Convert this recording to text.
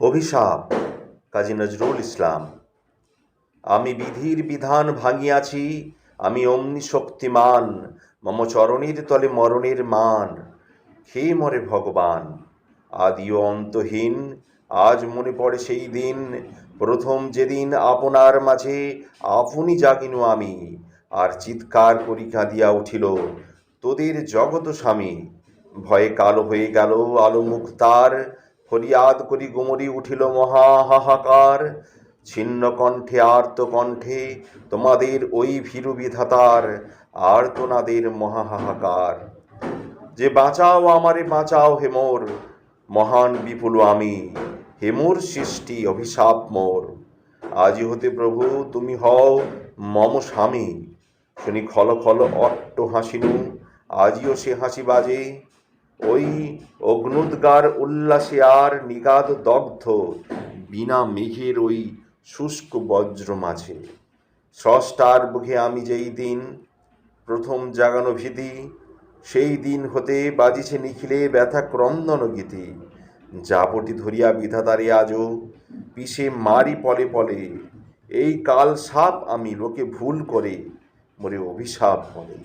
অভিশাপ। কাজী নজরুল ইসলাম, আমি বিধির বিধান ভাঙিয়াছি, আমি অমনি শক্তিমান, মম চরণের তলে মরণের মান। হে মরে ভগবান আদি ও অন্তহীন, আজ মনে পড়ে সেই দিন, প্রথম যেদিন আপনার মাঝে আপনি জাগিনু আমি, আর চিৎকার করি কাঁদিয়া উঠিল, তোদের জগত স্বামী। ভয়ে কালো হয়ে গেল আলো মুখ তার ফরিয়াদ করি গুমরি উঠিল মহা হাহাকার ছিন্ন কণ্ঠে, আর্ত কণ্ঠে, তোমাদের ওই ভীরু বিধাতার আর্তনাদের মহা হাহাকার যে বাঁচাও আমারে, বাঁচাও হেমোর মহান বিপুল আমি হেমোর সৃষ্টি অভিশাপ মোর। আজি হতে প্রভু, তুমি হও মম স্বামী। শুনি খল খল অট্ট হাসিনু, আজিও সে হাসি বাজে। ওই অগ্নুদ্গার উল্লাসে আর নিগাদ দগ্ধ, বিনা মেঘের ওই শুষ্ক বজ্র মাঝে। স্রষ্টার বুকে আমি যেই দিন প্রথম জাগানো ভীতি, সেই দিন হতে বাজিছে নিখিলে ব্যথা ক্রন্দন গীতি। জাপটি ধরিয়া বিধাতারে আজও পিষে মারি পলে পলে, এই কাল সাপ আমি লোকে ভুল করে, মোরে অভিশাপ বলে।